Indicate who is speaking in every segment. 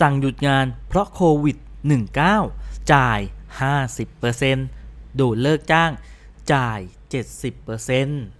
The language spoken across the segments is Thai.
Speaker 1: สั่งหยุดงานเพราะโควิด 19 จ่าย 50%โดนเลิกจ้างจ่าย 70%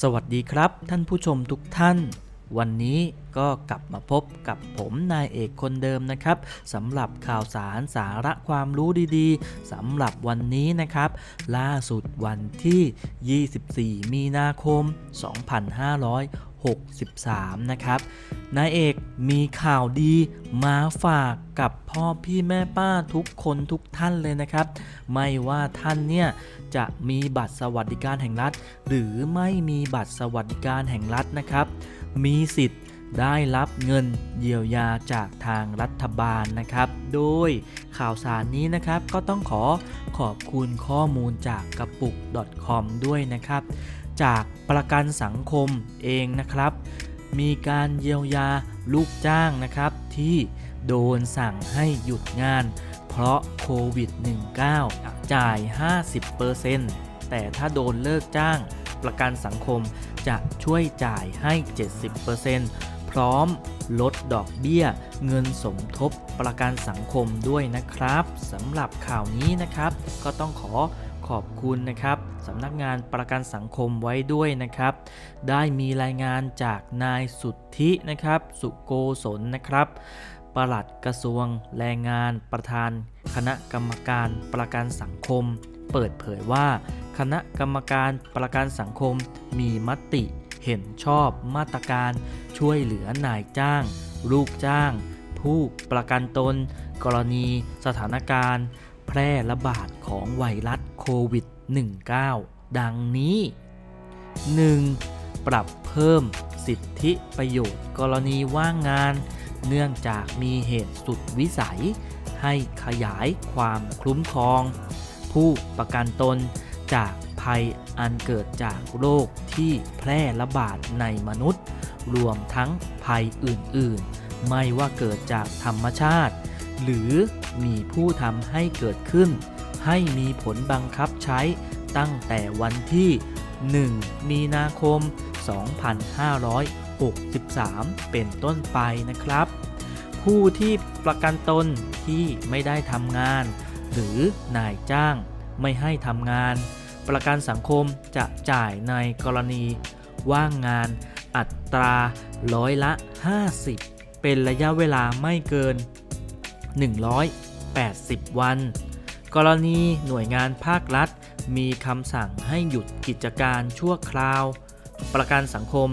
Speaker 1: สวัสดีครับท่านผู้ชมทุกท่าน วันนี้ก็กลับมาพบกับผมนายเอกคนเดิมนะครับสำหรับข่าวสารสาระความรู้ดีๆสำหรับวันนี้นะครับ ล่าสุดวันที่ 24 มีนาคม 2500 63 นะครับ นายเอกมีข่าวดีมาฝากกับพ่อพี่แม่ป้าทุกคนทุกท่านเลยนะครับ ไม่ว่าท่านเนี่ยจะมีบัตรสวัสดิการแห่งรัฐ หรือไม่มีบัตรสวัสดิการแห่งรัฐนะครับ มีสิทธิ์ได้รับเงินเยียวยาจากทางรัฐบาลนะครับ โดยข่าวสารนี้นะครับก็ต้องขอขอบคุณข้อมูลจากกระปุก .com ด้วยนะครับ จากประกันสังคมเองนะครับ มีการเยียวยาลูกจ้างนะครับที่โดนสั่งให้หยุดงาน เพราะโควิด -19 จ่าย 50%แต่ถ้าโดนเลิกจ้าง ประกันสังคมจะช่วยจ่ายให้ 70%พร้อมลดดอกเบี้ยเงินสมทบประกันสังคมด้วยนะครับสำหรับข่าวนี้นะครับ ก็ต้องขอ อบคุณนะครับสำนักงานประกันสังคมไว้ด้วยนะครับ ได้มีรายงานจากนายสุทธินะครับ สุโกศลนะครับปลัดกระทรวงแรงงานประธาน คณะกรรมการประกันสังคม เปิดเผยว่า คณะกรรมการประกันสังคมมีมติเห็นชอบมาตรการช่วยเหลือนายจ้าง ลูกจ้าง ผู้ประกันตน กรณี สถานการณ์ พร่ระบาดของไวรัสโควิด -19 ดังนี้ 1. ปรับเพิ่มสิทธิประโยชน์กรณีว่างงาน เนื่องจากมีเหตุสุดวิสัย ให้ขยายความคุ้มครอง ผู้ประกันตนจากภัยอันเกิดจากโรคที่แพร่ระบาดในมนุษย์ รวมทั้งภัยอื่นๆ ไม่ว่าเกิดจากธรรมชาติ หรือ มีผู้ทำให้เกิดขึ้น ให้มีผลบังคับใช้ตั้งแต่วันที่ 1 มีนาคม 2563 เป็นต้นไปนะครับ ผู้ที่ประกันตนที่ไม่ได้ทำงาน หรือนายจ้างไม่ให้ทำงาน ประกันสังคมจะจ่ายในกรณี ว่างงานอัตราร้อยละ 50 เป็นระยะเวลาไม่เกิน 180 วัน กรณีหน่วยงานภาครัฐ มีคำสั่งให้หยุดกิจการชั่วคราว ประกันสังคม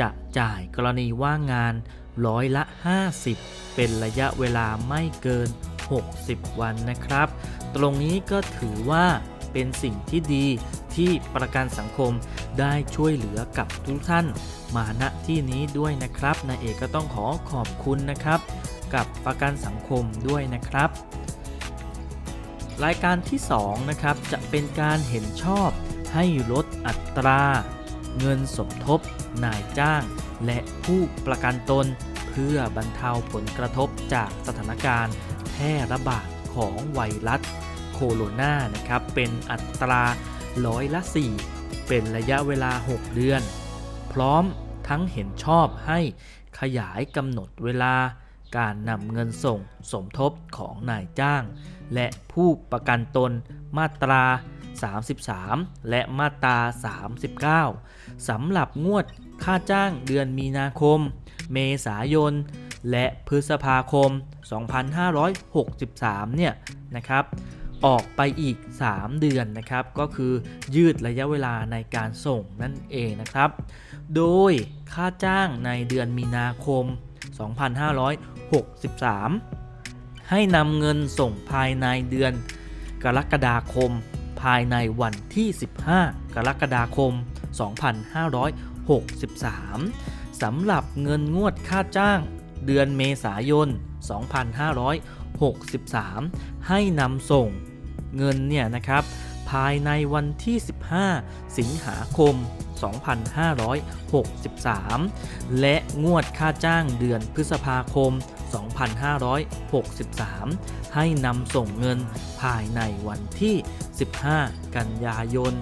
Speaker 1: จะจ่ายกรณีว่างงานร้อยละ 50 เป็นระยะเวลาไม่เกิน 60 วันนะครับ ตรงนี้ก็ถือว่าเป็นสิ่งที่ดีที่ประกันสังคมได้ช่วยเหลือกับทุกท่าน มาณที่นี้ด้วยนะครับนายเอกก็ต้องขอขอบคุณนะครับ กับประกันสังคมด้วยนะครับ รายการที่2นะครับจะเป็นการเห็นชอบให้ลดอัตรา เงินสมทบ นายจ้าง และผู้ประกันตน เพื่อบรรเทาผลกระทบจากสถานการณ์แพร่ระบาดของไวรัสโคโรนานะครับเป็นอัตราร้อยละ 4 เป็นระยะเวลา 6 เดือน พร้อมทั้งเห็นชอบให้ขยายกำหนดเวลา การนำเงินส่งสมทบของนายจ้าง และผู้ประกันตนมาตรา 33 และมาตรา 39สำหรับงวดค่าจ้างเดือนมีนาคม เมษายน และพฤษภาคม 2563 เนี่ยนะครับออกไปอีก 3 เดือนนะครับ ก็คือยืดระยะเวลาในการส่งนั่นเองนะครับ โดยค่าจ้างในเดือนมีนาคม 2563 ให้นำเงินส่งภายในเดือน กรกฎาคม ภายในวันที่ 15 กรกฎาคม 2563 สำหรับเงินงวดค่าจ้างเดือนเมษายน 2563 ให้นำส่งเงินเนี่ยนะครับ ภายในวันที่ 15 สิงหาคม 2563 และงวดค่าจ้างเดือนพฤษภาคม 2563 ให้นำส่งเงินภายในวันที่ 15 กันยายน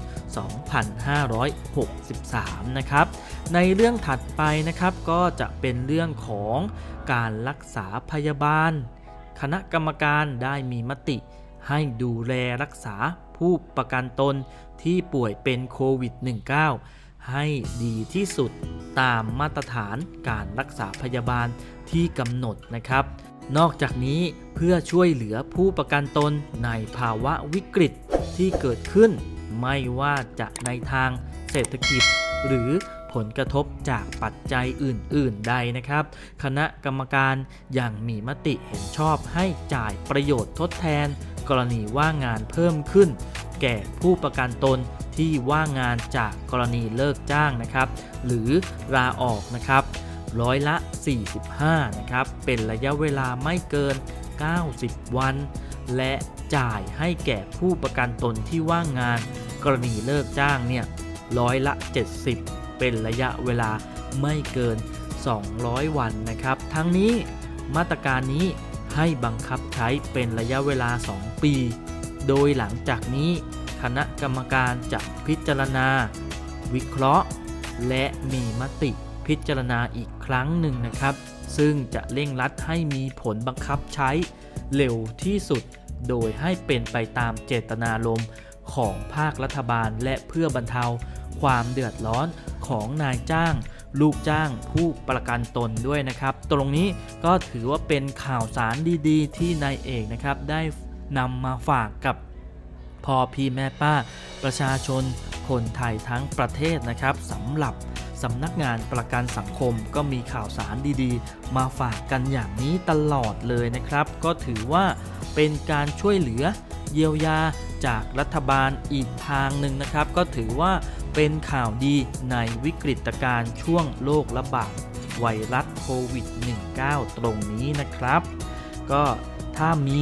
Speaker 1: 2563 นะครับ ในเรื่องถัดไปนะครับก็จะเป็นเรื่องของการรักษาพยาบาล คณะกรรมการได้มีมติให้ดูแลรักษาผู้ประกันตนที่ป่วยเป็นโควิด -19 ให้ดีที่สุดตามมาตรฐานการรักษาพยาบาลที่กำหนดนะครับ นอกจากนี้เพื่อช่วยเหลือผู้ประกันตนในภาวะวิกฤตที่เกิดขึ้น ไม่ว่าจะในทางเศรษฐกิจ หรือผลกระทบจากปัจจัยอื่น ๆ ใดนะครับ คณะกรรมการยังมีมติเห็นชอบให้จ่ายประโยชน์ทดแทน กรณีว่างงานเพิ่มขึ้น แก่ผู้ประกันตนที่ว่างงานจากกรณีเลิกจ้างนะครับ หรือลาออกนะครับร้อยละ 45 นะครับ เป็นระยะเวลาไม่เกิน 90 วัน และจ่ายให้แก่ผู้ประกันตนที่ว่างงาน กรณีเลิกจ้างเนี่ยร้อยละ 70 เป็นระยะเวลาไม่เกิน 200 วันนะครับ ทั้งนี้มาตรการนี้ให้บังคับใช้เป็นระยะเวลา 2 ปี โดยหลังจากนี้คณะกรรมการจะพิจารณา วิเคราะห์ และมีมติพิจารณาอีกครั้งหนึ่งนะครับ ซึ่งจะเร่งรัดให้มีผลบังคับใช้เร็วที่สุด โดยให้เป็นไปตามเจตนารมณ์ของภาครัฐบาลและเพื่อบรรเทาความเดือดร้อนของนายจ้าง ลูกจ้างผู้ประกันตนด้วยนะครับ ตรงนี้ก็ถือว่าเป็นข่าวสารดีๆ ที่นายเอกนะครับได้ นำมาฝากกับพ่อพี่แม่ป้า ประชาชน คนไทยทั้งประเทศนะครับสำหรับสำนักงานประกันสังคมก็มีข่าวสารดีๆ มาฝากกันอย่างนี้ตลอดเลยนะครับ ก็ถือว่าเป็นการช่วยเหลือเยียวยาจากรัฐบาลอีกทางหนึ่งนะครับ ก็ถือว่าเป็นข่าวดีในวิกฤตการณ์ช่วงโรคระบาดไวรัสโควิด -19 ตรงนี้นะครับ ก็ถ้ามี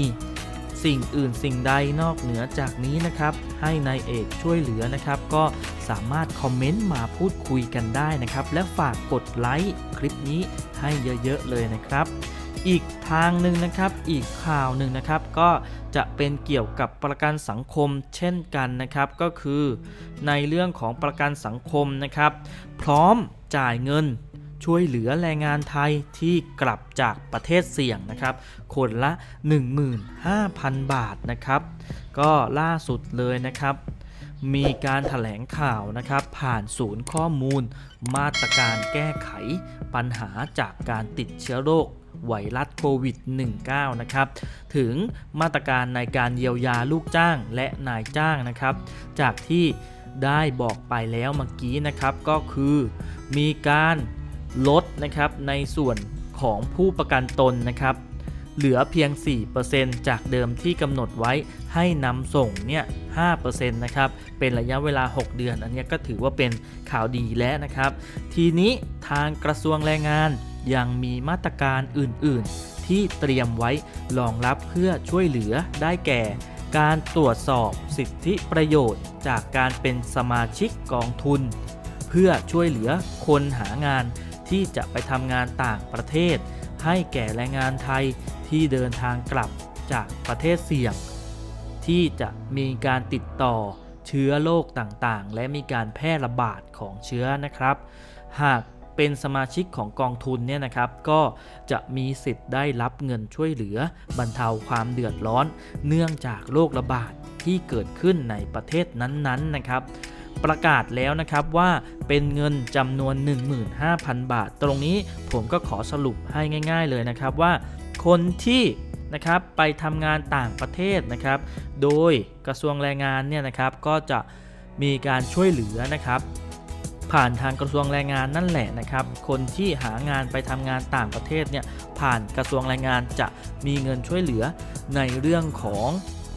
Speaker 1: สิ่งอื่นสิ่งใดนอกเหนือจากนี้นะครับ ให้นายเอกช่วยเหลือนะครับ ก็สามารถคอมเมนต์มาพูดคุยกันได้นะครับ และฝากกดไลค์คลิปนี้ให้เยอะๆเลยนะครับ อีกทางหนึ่งนะครับ อีกข่าวหนึ่งนะครับ ก็จะเป็นเกี่ยวกับประกันสังคมเช่นกันนะครับ ก็คือ ในเรื่องของประกันสังคมนะครับ พร้อมจ่ายเงิน ช่วยเหลือแรงงานไทยที่กลับจากประเทศเสี่ยงนะครับ คนละ 15,000 บาทนะครับ ก็ล่าสุดเลยนะครับ มีการถแถลงข่าวนะครับ ผ่านศูนย์ข้อมูล มาตรการแก้ไข ปัญหาจากการติดเชื้อโรคไวรัสโควิด -19 นะครับ ถึงมาตรการในการเยียวยาลูกจ้างและนายจ้างนะครับ จากที่ได้บอกไปแล้วเมื่อกี้นะครับก็คือ มีการ ลดนะครับในส่วนของผู้ประกันตนนะครับ เหลือเพียง 4%จากเดิมที่กำหนดไว้ให้นำส่งเนี่ย 5%นะครับ เป็นระยะเวลา 6 เดือน อันนี้ก็ถือว่าเป็นข่าวดีแล้วนะครับ ทีนี้ทางกระทรวงแรงงานยังมีมาตรการอื่น ๆ ที่เตรียมไว้รองรับเพื่อช่วยเหลือได้แก่ การตรวจสอบสิทธิประโยชน์ จากการเป็นสมาชิกกองทุน เพื่อช่วยเหลือคนหางาน ที่จะไปทำงานต่างประเทศ ให้แก่แรงงานไทยที่เดินทางกลับจากประเทศเสี่ยง ที่จะมีการติดต่อเชื้อโรคต่างๆ และมีการแพร่ระบาดของเชื้อนะครับ หากเป็นสมาชิกของกองทุนเนี่ยนะครับก็จะมีสิทธิ์ได้รับเงินช่วยเหลือบรรเทาความเดือดร้อน เนื่องจากโรคระบาดที่เกิดขึ้นในประเทศนั้นๆนะครับ ประกาศแล้วนะครับว่าเป็นเงินจำนวน 15,000 บาท ตรงนี้ผมก็ขอสรุปให้ง่าย ๆ เลยนะครับว่า คนที่นะครับไปทำงานต่างประเทศนะครับ โดยกระทรวงแรงงานเนี่ยนะครับก็จะมีการช่วยเหลือนะครับผ่านทางกระทรวงแรงงานนั่นแหละนะครับ คนที่หางานไปทำงานต่างประเทศเนี่ยผ่านกระทรวงแรงงานจะมีเงินช่วยเหลือในเรื่องของ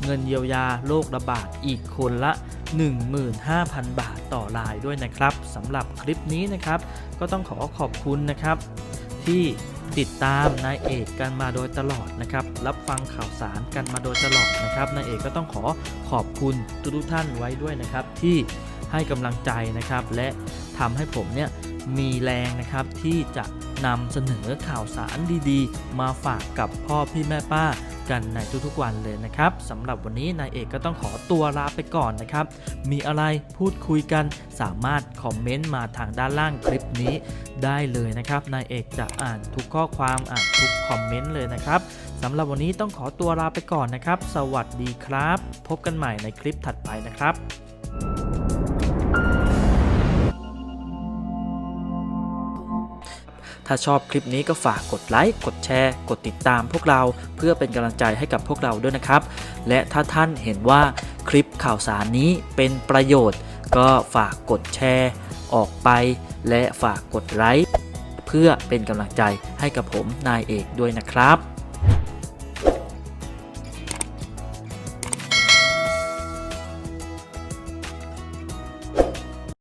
Speaker 1: เงินเยียวยาโรคระบาดอีกคนละ 15,000 บาทต่อรายด้วยนะครับสำหรับคลิปนี้นะครับ ก็ต้องขอขอบคุณนะครับ ที่ติดตามนายเอกกันมาโดยตลอดนะครับ รับฟังข่าวสารกันมาโดยตลอดนะครับนายเอกก็ต้องขอขอบคุณทุกๆท่านไว้ด้วยนะครับ ที่ให้กำลังใจนะครับ และทำให้ผมเนี่ยมีแรงนะครับที่จะนำเสนอข่าวสารดีๆ มาฝากกับพ่อพี่แม่ป้า กันในทุกๆวันเลยนะครับสำหรับวันนี้นายเอกก็ต้องขอตัวลาไปก่อนนะครับ มีอะไรพูดคุยกันสามารถคอมเมนต์มาทางด้านล่างคลิปนี้ได้เลยนะครับนายเอกจะอ่านทุกข้อความอ่านทุกคอมเมนต์เลยนะครับสำหรับวันนี้ต้องขอตัวลาไปก่อนนะครับ สวัสดีครับ พบกันใหม่ในคลิปถัดไปนะครับ ถ้าชอบคลิปนี้ก็ฝากกดไลค์กดแชร์ กดติดตามพวกเราเพื่อเป็นกำลังใจให้กับพวกเราด้วยนะครับ และถ้าท่านเห็นว่าคลิปข่าวสารนี้เป็นประโยชน์ ก็ฝากกดแชร์ ออกไป และฝากกดไลค์เพื่อเป็นกำลังใจให้กับผมนายเอกด้วยนะครับ